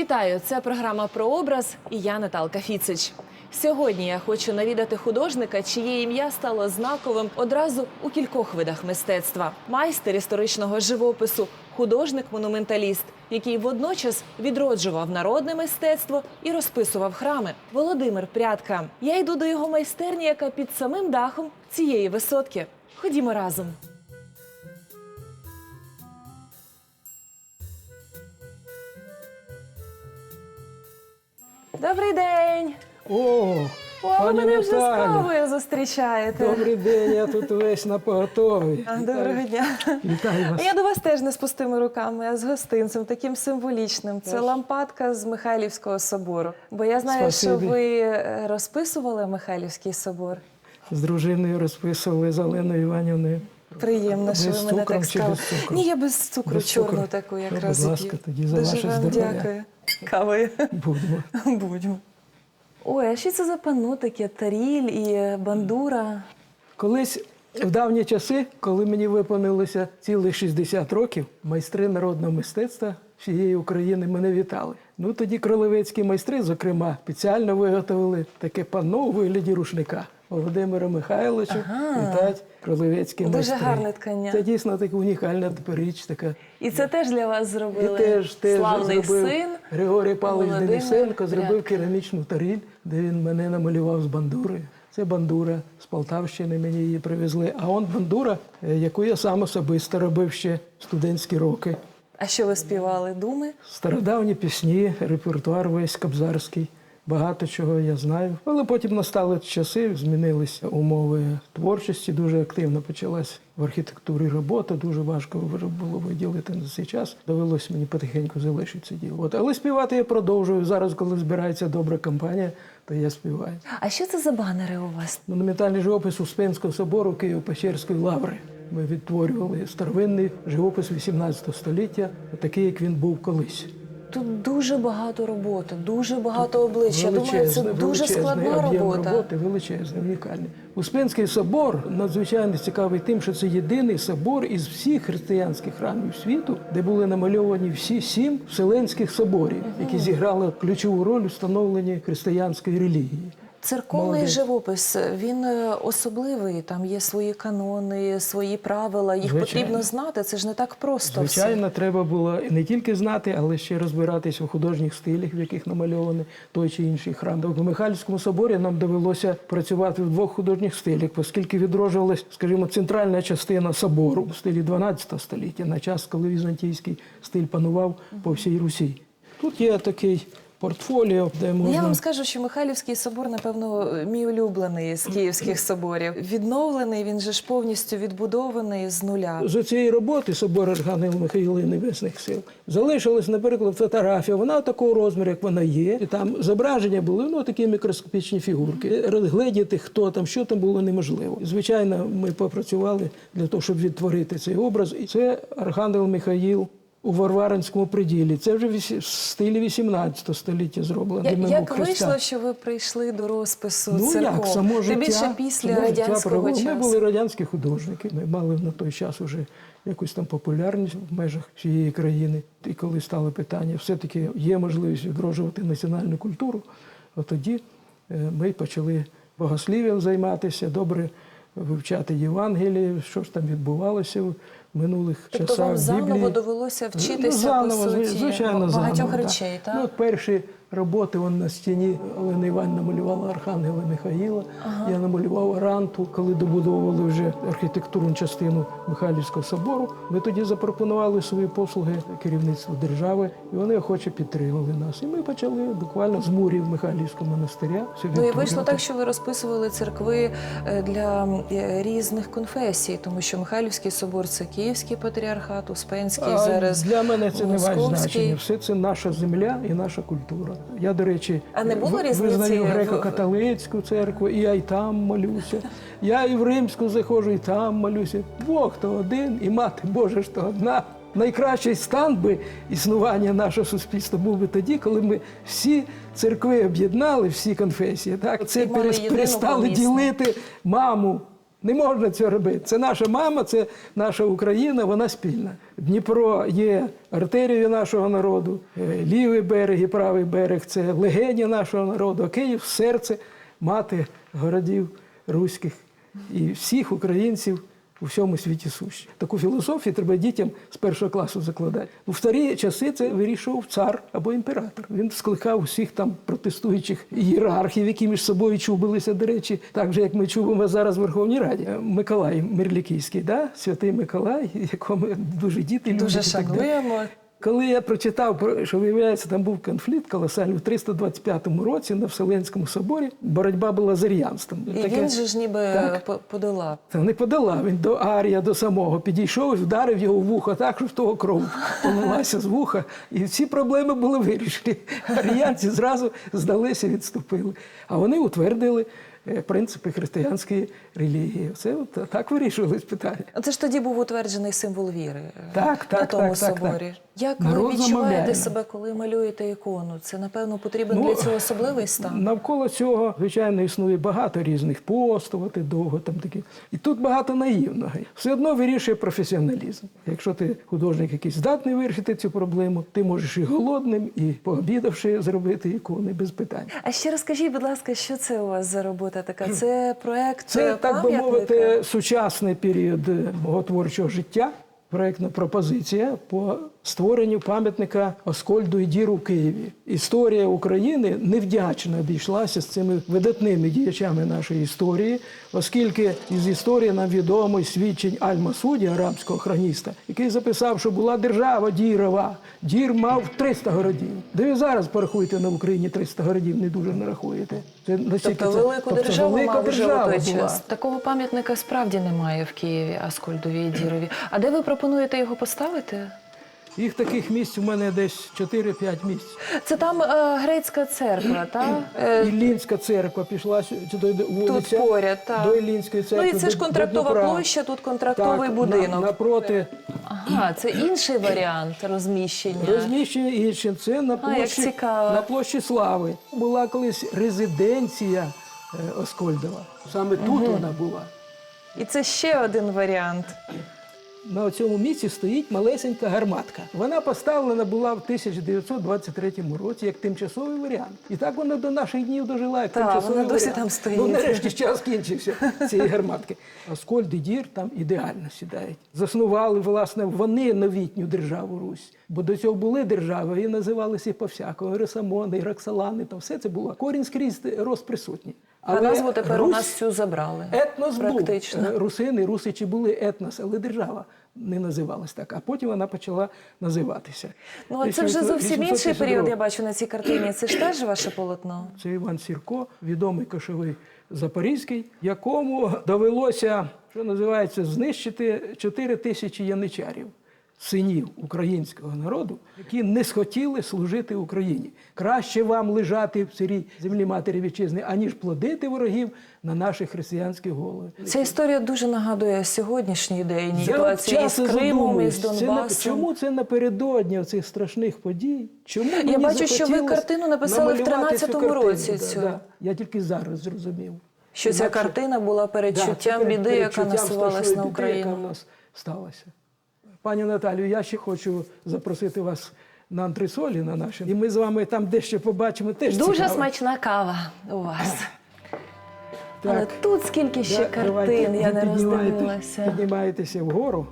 Вітаю! Це програма про образ і я Наталка Фіцич. Сьогодні я хочу навідати художника, чиє ім'я стало знаковим одразу у кількох видах мистецтва: майстер історичного живопису, художник-монументаліст, який водночас відроджував народне мистецтво і розписував храми. Володимир Прядка. Я йду до його майстерні, яка під самим дахом цієї висотки. Ходімо разом. Добрий день! О, О, ви пані мене вже з Наталю, кавою зустрічаєте. добрий день, я тут весь на поготові. А, Доброго дня. Вітаю вас. Я до вас теж не з пустими руками, а з гостинцем, таким символічним. Це лампадка з Михайлівського собору. Бо я знаю, що ви е, розписували Михайлівський собор. З дружиною розписували з Оленою Іванівною. Приємно, що Без ви мене так чи сказали. цукру? Ні, я без цукру, Без чорну цукру. таку Ну, якраз. будь ласка, тоді за Дуже ваше вам здоров'я. дякую. Кавою. Будемо. Будьмо. Ой, а що це за панно таке? Таріль і бандура. Колись в давні часи, коли мені виповнилося цілих 60 років, майстри народного мистецтва всієї України мене вітали. Ну тоді кролевецькі майстри, зокрема, спеціально виготовили таке панно у вигляді рушника. Володимира Михайловича вітать кролевецькі Дуже майстри. гарне ткання. Це дійсно така унікальна річ, така І це теж для вас І зробили теж, теж славний зробив син. Григорій Павлович Володимир Денисенко зробив керамічну таріль, де він мене намалював з бандурою. Це бандура з Полтавщини мені її привезли. А он бандура, е, яку я сам особисто робив ще студентські роки. А що ви співали? Думи? Стародавні пісні, репертуар весь кобзарський. Багато чого я знаю. Але потім настали часи, змінилися умови творчості. Дуже активно почалась в архітектурі робота. Дуже важко було виділити на цей час. Довелося мені потихеньку залишити це діло. От. Але співати я продовжую. Зараз, коли збирається добра компанія, то я співаю. А що це за банери у вас? Монументальний живопис Успенського собору Києво-Печерської лаври. Ми відтворювали старовинний живопис 18 століття, такий, як він був колись. Тут дуже багато роботи, дуже багато облич. Я думаю, це дуже складна робота. роботи, величезний, унікальний. Успенський собор надзвичайно цікавий тим, що це єдиний собор із всіх християнських храмів світу, де були намальовані всі сім вселенських соборів, які зіграли ключову роль у встановленні християнської релігії. Церковний Молодець. живопис він е, особливий. Там є свої канони, свої правила. Їх Звичайно. потрібно знати. Це ж не так просто. все. Звичайно, треба було не тільки знати, але ще розбиратися у художніх стилях, в яких намальований той чи інший храм. В Михайлівському соборі нам довелося працювати в двох художніх стилях, оскільки відроджувалась, скажімо, центральна частина собору в стилі 12 століття, на час, коли візантійський стиль панував по всій Русі. Тут є такий портфоліо, де можна Я вам скажу, що Михайлівський собор, напевно, мій улюблений з київських соборів. Відновлений, він же ж повністю відбудований з нуля. З цієї роботи собор Архангела Михаїла Небесних сил залишилась, наприклад, фотографія. Вона такого розміру, як вона є. І там зображення були ну такі мікроскопічні фігурки. Розгледіти, хто там, що там було неможливо. Звичайно, ми попрацювали для того, щоб відтворити цей образ. І це Архангел Михаїл. У Варваринському приділі. Це вже в стилі 18 століття зроблено. Я- Як Христа. вийшло, що ви прийшли до розпису Ну церков? як, само Тим життя. більше після життя радянського провело. часу. Ми були радянські художники. Ми мали на той час уже якусь там популярність в межах всієї країни. І коли стало питання, все-таки є можливість відроджувати національну культуру, от тоді е, ми почали богослів'ям займатися, добре вивчати Євангеліє, що ж там відбувалося минулих Тобто часах. вам заново Біблії. довелося Ну, вчитися заново, по суті звичайно, багатьох заново, речей, так? так? Ну, от перші роботи вон на стіні Олена Іванівна малювала Архангела Михаїла. Я намалював Аранту, коли добудовували вже архітектурну частину Михайлівського собору. Ми тоді запропонували свої послуги керівництву держави, і вони охоче підтримали нас. І ми почали буквально з мурів Михайлівського монастиря. Ну і вийшло так, що ви розписували церкви е, для е, різних конфесій, тому що Михайлівський собор це Київський патріархат, Успенський А зараз. для мене це не має значення. Все це наша земля і наша культура. Я, до речі, А не було різниці визнаю греко-католицьку церкву, і я й там молюся. Я і в римську заходжу, і там молюся. Бог то один, і мати Божа ж то одна. Найкращий стан би існування нашого суспільства був би тоді, коли ми всі церкви об'єднали, всі конфесії. Так це перестали ділити маму Не можна цього робити. Це наша мама, це наша Україна, вона спільна. Дніпро є артерією нашого народу, е, лівий берег і правий берег це легені нашого народу, а Київ серце, мати городів руських і всіх українців у всьому світі сущі. Таку філософію треба дітям з першого класу закладати. У старі часи це вирішував цар або імператор. Він скликав усіх там протестуючих ієрархів, які між собою чубилися, до речі, так же, як ми чубимо зараз в Верховній Раді. Миколай Мирлікійський, да? святий Миколай, якому дуже діти. Дуже шануємо. Коли я прочитав, про- що виявляється, там був конфлікт колосальний у 325 році на Вселенському соборі. Боротьба була з ар'янством. І Таке- він же ж ніби Так. по- подолав. та не подала. Він до Арія, до самого підійшов і вдарив його в вухо так, що в того кров полилася з вуха. І всі проблеми були вирішені. Аріянці зразу здалися, відступили. А вони утвердили принципи християнської релігії. Це от так вирішувались питання. Це ж тоді був утверджений символ віри е, Так, на так, тому так, так, соборі. так. Як ви відчуваєте себе, коли малюєте ікону? Це напевно потрібен Ну, для цього особливий стан. Навколо цього, звичайно, існує багато різних постувати, довго там такі. І тут багато наївного. Все одно вирішує професіоналізм. Якщо ти художник якийсь здатний вирішити цю проблему, ти можеш і голодним, і пообідавши зробити ікони без питань. А ще розкажіть, будь ласка, що це у вас за робота така? Це проект Це, е, так би мовити, сучасний період е, мого творчого життя. Проектна пропозиція по створенню пам'ятника Оскольду і Діру в Києві. Історія України невдячно обійшлася з цими видатними діячами нашої історії, оскільки із історії нам відомо свідчень Аль-Масуді, арабського хроніста, який записав, що була держава Дірова. Дір мав 300 городів. Де ви зараз порахуєте на Україні 300 городів, не дуже нарахуєте. Це настільки Тобто велику тобто державу велика мав вже держава той була. час. Такого пам'ятника справді немає в Києві, Аскольдові і Дірові. А де ви пропонуєте його поставити? Їх таких місць у мене десь 4-5 місць. Це там е, грецька церква, так? Е, Іллінська церква пішла сюди вулиця, поряд, так. до Іллінської ну і це ж до- до контрактова Дніпра. площа, тут контрактовий Так, будинок. На, напроти Ага, це інший варіант розміщення. розміщення інше. Це на А, як площі, цікаво. на площі Слави. Була колись резиденція е, Оскольдова. Саме тут вона була. І це ще один варіант. На цьому місці стоїть малесенька гарматка. Вона поставлена була в 1923 році як тимчасовий варіант. І так вона до наших днів дожила як Так, тимчасовий вона досі варіант. там стоїть. Ну, нарешті час кінчився цієї гарматки. Аскольд і Дір там ідеально сідають. Заснували, власне, вони новітню державу Русь. Бо до цього були держави і називалися по-всякому. Ресамони, Роксолани, там все це було. Корінь скрізь рос присутній. А назву тепер у нас цю забрали. Етнос Практично. був. Е, Русини, русичі були етнос, але держава не називалась так. А потім вона почала називатися. Ну, а це вже зовсім інший період, я бачу на цій картині. Це ж теж ваше полотно. Це Іван Сірко, відомий кошовий Запорізький, якому довелося, що називається, знищити 4 тисячі яничарів, синів українського народу, які не схотіли служити Україні. Краще вам лежати в сирій землі матері вітчизни, аніж плодити ворогів на наші християнські голови. Ця історія дуже нагадує сьогоднішній день ситуації з Кримом, і з задумуюсь, це чому це напередодні цих страшних подій? Чому мені бачу, що ви картину написали в намалювати 13-му році цю. да. Я тільки зараз зрозумів. Що ця картина була Да, передчуттям перед- біди, яка передчуттям насувалась страшної на біди, яка в нас сталася. Пані Наталю, я ще хочу запросити вас на антресолі на наші. І ми з вами там дещо побачимо. Теж Дуже цікаво. смачна кава у вас. Так. Але тут скільки ще Да, картин, давайте, я не роздивилася. Піднімаєтеся вгору.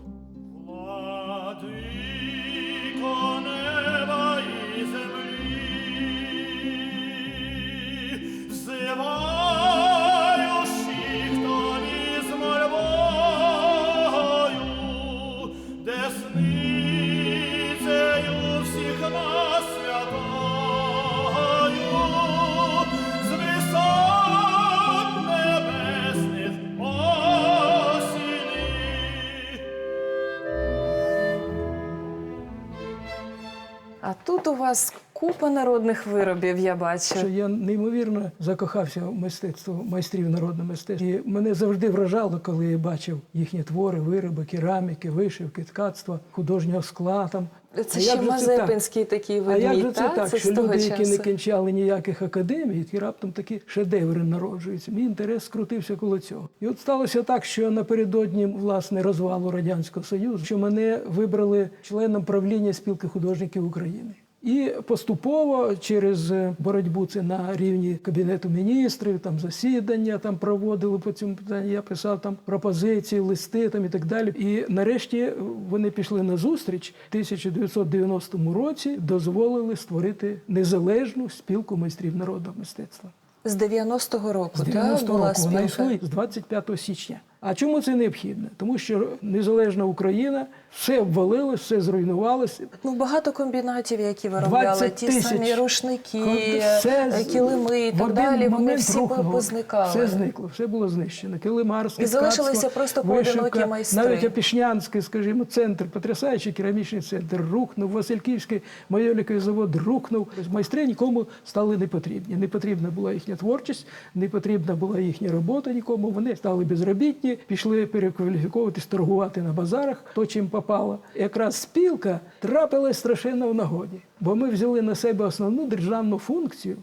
Тут у вас купа народних виробів, я бачу. що я неймовірно закохався в мистецтво майстрів народного мистецтва. І мене завжди вражало, коли я бачив їхні твори, вироби, кераміки, вишивки, ткацтва, художнього скла. Там Це А ще? Мазепинський такий А як же це та? так, Це що люди, часу. які не кінчали ніяких академій, ті раптом такі шедеври народжуються. Мій інтерес скрутився коло цього. І от сталося так, що напередодні власне розвалу радянського союзу, що мене вибрали членом правління спілки художників України. І поступово через е, боротьбу це на рівні кабінету міністрів, там засідання там проводили по цьому питанню. Я писав там пропозиції, листи там і так далі. І нарешті вони пішли на зустріч. В 1990 році дозволили створити незалежну спілку майстрів народного мистецтва. З 90-го року, З та, 90 була року вона спілка? існує з 25 січня. А чому це необхідно? Тому що незалежна Україна все обвалилось, все зруйнувалося. Ну, багато комбінатів, які виробляли ті самі рушники, Все е, килими і так далі. Вони всі позникали. Все зникло, все було знищено. Килимарське, І залишилися ткацтво, просто поодинокі майстри. Навіть Опішнянський, скажімо, центр, потрясаючий керамічний центр, рухнув. Васильківський майоліковий завод рухнув. Майстри нікому стали не потрібні. Не потрібна була їхня творчість, не потрібна була їхня робота нікому. Вони стали безробітні, пішли перекваліфіковуватись, торгувати на базарах, то чим попало. Якраз спілка трапилась страшенно в нагоді, бо ми взяли на себе основну державну функцію.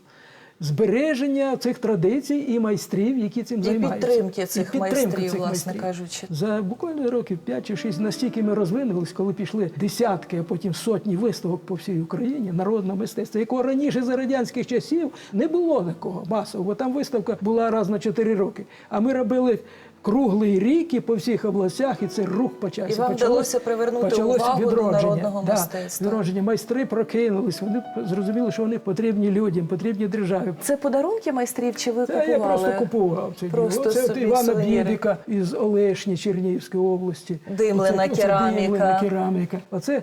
Збереження цих традицій і майстрів, які цим І займаються. підтримки цих підтримки майстрів, цих власне майстрів. кажучи. За буквально років 5 чи 6 настільки ми розвинулись, коли пішли десятки, а потім сотні виставок по всій Україні народного мистецтва, якого раніше за радянських часів не було такого масового. Бо там виставка була раз на 4 роки. А ми робили. Круглий рік і по всіх областях, і це рух почався. І вам Почалось- вдалося привернути почалось увагу до народного Да, мистецтва. Відродження. Майстри прокинулись. Вони зрозуміли, що вони потрібні людям, потрібні державі. Це подарунки майстрів чи ви Та купували? я просто купував це Просто. Це собі Івана сувеніри. Бібіка із Олешні Чернігівської області. Димлена Оце- оце кераміка. Димлена кераміка. Оце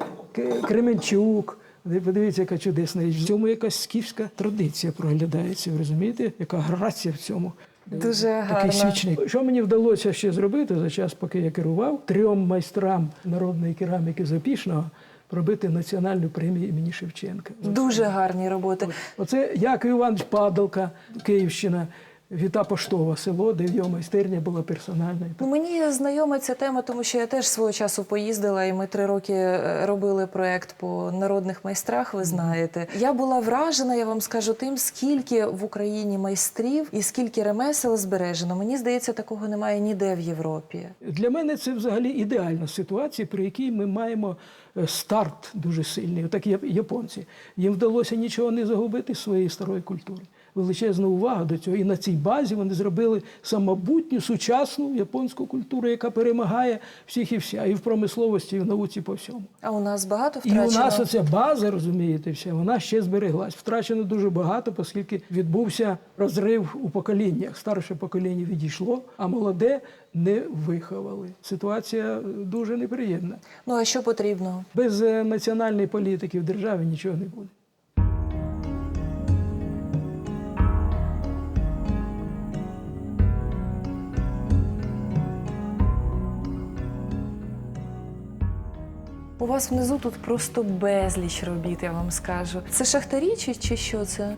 Кременчук. Ви подивіться, яка чудесна річ. В цьому якась скіфська традиція проглядається. Ви розумієте, яка грація в цьому. Дуже Такий гарно. свічник. Що мені вдалося ще зробити за час, поки я керував, трьом майстрам народної кераміки Запішного робити національну премію імені Шевченка. Дуже гарні роботи. Оце Яків Іванович Падалка, Київщина, Віта Поштова село, де в його майстерня була персональна. Ну, мені знайома ця тема, тому що я теж свого часу поїздила, і ми три роки е, робили проект по народних майстрах. Ви знаєте, я була вражена, я вам скажу тим, скільки в Україні майстрів і скільки ремесел збережено. Мені здається, такого немає ніде в Європі. Для мене це взагалі ідеальна ситуація, при якій ми маємо е, старт дуже сильний. Отак я- японці. Їм вдалося нічого не загубити з своєї старої культури. Величезна увага до цього. І на цій базі вони зробили самобутню, сучасну японську культуру, яка перемагає всіх і вся, і в промисловості, і в науці по всьому. А у нас багато І втрачено. у нас оця база, розумієте, вся, вона ще збереглась. Втрачено дуже багато, оскільки відбувся розрив у поколіннях. Старше покоління відійшло, а молоде не виховали. Ситуація е, дуже неприємна. Ну а що потрібно? Без е, національної політики в державі нічого не буде. У вас внизу тут просто безліч робіт, я вам скажу. Це шахтарі чи, чи що це?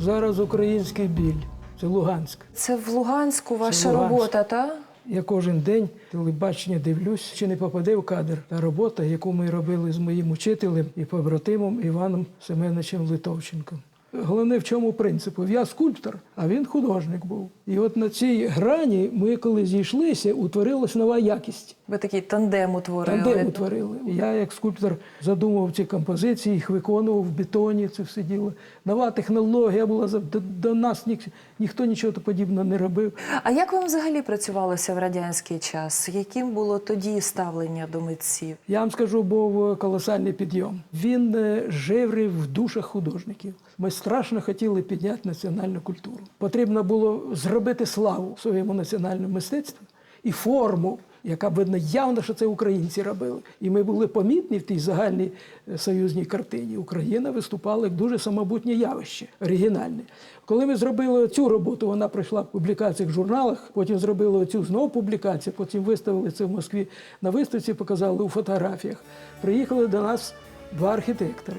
Зараз український біль. Це Луганськ. Це в Луганську ваша Луганськ. робота, та? Я кожен день телебачення дивлюсь, чи не попаде в кадр та робота, яку ми робили з моїм учителем і побратимом Іваном Семеновичем Литовченком. Головне в чому принципу? Я скульптор, а він художник був. І от на цій грані ми, коли зійшлися, утворилась нова якість. Ви такий тандем утворили. Тандем утворили. Я, як скульптор, задумав ці композиції, їх виконував в бетоні. Це все діло. Нова технологія була до, до нас ні, ніхто нічого подібного не робив. А як вам взагалі працювалося в радянський час? Яким було тоді ставлення до митців? Я вам скажу, був колосальний підйом. Він е, жеврив в душах художників. Ми страшно хотіли підняти національну культуру. Потрібно було зробити славу своєму національному мистецтву і форму, яка видно явно, що це українці робили. І ми були помітні в тій загальній е, союзній картині. Україна виступала як дуже самобутнє явище, оригінальне. Коли ми зробили цю роботу, вона пройшла в публікаціях в журналах, потім зробили цю знову публікацію, потім виставили це в Москві на виставці, показали у фотографіях. Приїхали до нас два архітектори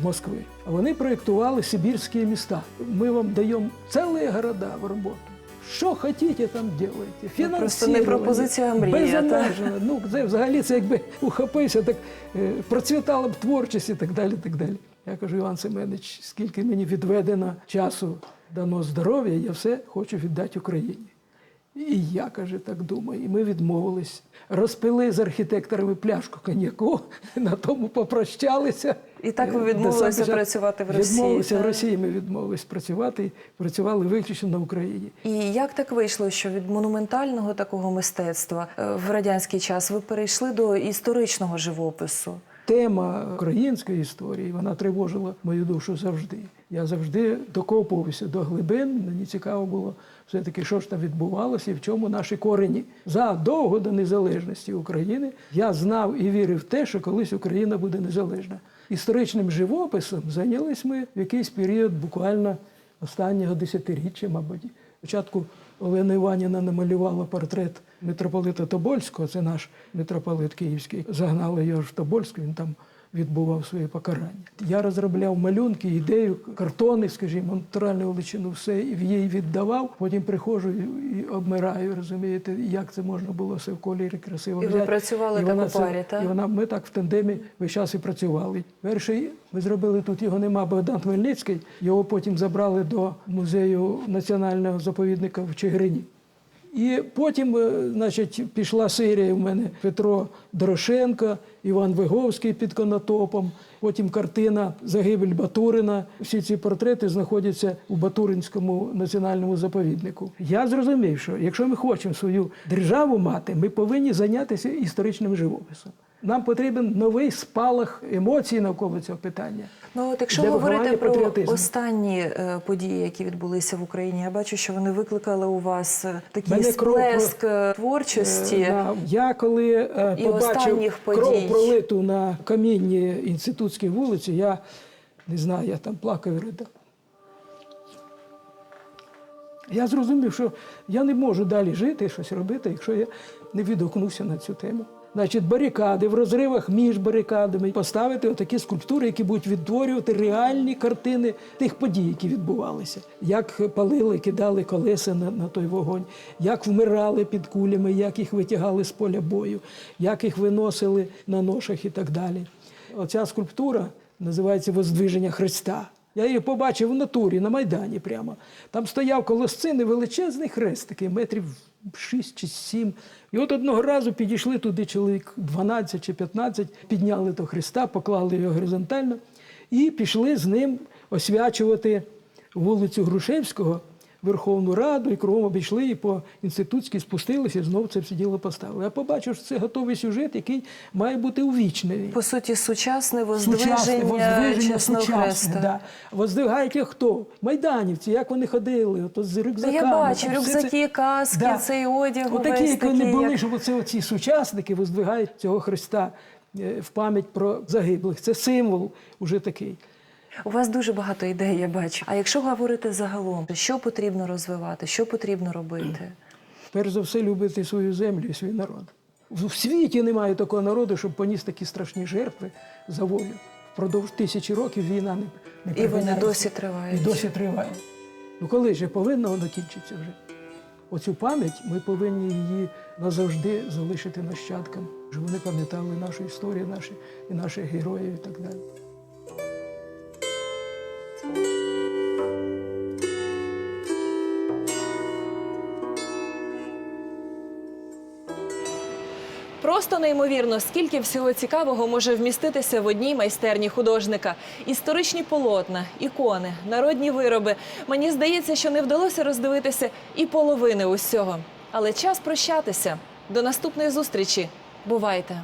з Москви. Вони проєктували сибірські міста. Ми вам даємо цілі города в роботу. Що хотіте, там робите. Ну, просто не пропозиція, а мрія, Безобмежено. Ну, це взагалі це якби ухопився, так е, процвітала б творчість і так далі. так далі. Я кажу, Іван Семенович, скільки мені відведено часу дано здоров'я, я все хочу віддати Україні. І я, каже, так думаю. І ми відмовились. Розпили з архітекторами пляшку коньяку, на тому попрощалися. І так ви Е, відмовилися працювати в Росії, Відмовилися в? Росії. Ми відмовились працювати, працювали виключно на Україні. І як так вийшло, що від монументального такого мистецтва е, в радянський час ви перейшли до історичного живопису? Тема української історії вона тривожила мою душу завжди. Я завжди докопувався до глибин. Мені цікаво було все-таки, що ж там відбувалося і в чому наші корені. Задовго до незалежності України я знав і вірив в те, що колись Україна буде незалежна. Історичним живописом зайнялись ми в якийсь період буквально останнього десятиріччя, мабуть. Спочатку Олена Іванівна намалювала портрет митрополита Тобольського, це наш митрополит Київський. Загнали його ж в Тобольськ, він там відбував своє покарання. Я розробляв малюнки, ідею, картони, скажімо, натуральну величину, все і їй віддавав. Потім приходжу і, обмираю, розумієте, як це можна було все в кольорі красиво. І ви взяти. працювали І так вона у парі, так? І вона, ми так в тандемі весь час і працювали. Перший ми зробили тут, його нема Богдан Хмельницький. Його потім забрали до музею національного заповідника в Чигирині. І потім, е, значить, пішла серія в мене Петро Дорошенко, Іван Виговський під конотопом. Потім картина Загибель Батурина. Всі ці портрети знаходяться у Батуринському національному заповіднику. Я зрозумів, що якщо ми хочемо свою державу мати, ми повинні зайнятися історичним живописом. Нам потрібен новий спалах емоцій навколо цього питання. Ну от якщо говорити про патріотизму. останні е, події, які відбулися в Україні, я бачу, що вони викликали у вас е, такий Мене сплеск е, творчості. Е, на- Я коли е, І побачив кров пролиту на камінні інститутській вулиці, я не знаю, я там плакав і ридав. Я зрозумів, що я не можу далі жити, щось робити, якщо я не відгукнуся на цю тему. Значить, барикади в розривах між барикадами поставити отакі скульптури, які будуть відтворювати реальні картини тих подій, які відбувалися. Як палили, кидали колеса на, на той вогонь, як вмирали під кулями, як їх витягали з поля бою, як їх виносили на ношах і так далі. Оця скульптура називається Воздвиження Христа. Я її побачив в натурі на Майдані прямо. Там стояв коло сцени величезний хрест, такий метрів 6 чи 7. І от одного разу підійшли туди чоловік 12 чи 15, підняли до хреста, поклали його горизонтально і пішли з ним освячувати вулицю Грушевського, Верховну Раду, і кругом обійшли, і по інститутській спустилися, і знову це все діло поставили. Я побачив, що це готовий сюжет, який має бути увічнений. По суті, сучасне Сучасне воздвиження, воздвиження сучасне, да. Воздвигають хто? Майданівці, як вони ходили, ото з рюкзаками. я бачу, рюкзаки, каски, цей одяг Отакі, які вони були, як- щоб оце, оці сучасники воздвигають цього Христа е, в пам'ять про загиблих. Це символ уже такий. У вас дуже багато ідей, я бачу. А якщо говорити загалом, що потрібно розвивати, що потрібно робити? Перш за все, любити свою землю і свій народ. В світі немає такого народу, щоб поніс такі страшні жертви за волю. Впродовж тисячі років війна не, не І вони досі тривають. І досі триває. Ну коли ж повинно воно кінчиться вже? Оцю пам'ять ми повинні її назавжди залишити нащадкам, щоб вони пам'ятали нашу історію, наші, і наших героїв і так далі. Просто неймовірно, скільки всього цікавого може вміститися в одній майстерні художника. Історичні полотна, ікони, народні вироби. Мені здається, що не вдалося роздивитися і половини усього. Але час прощатися. До наступної зустрічі. Бувайте!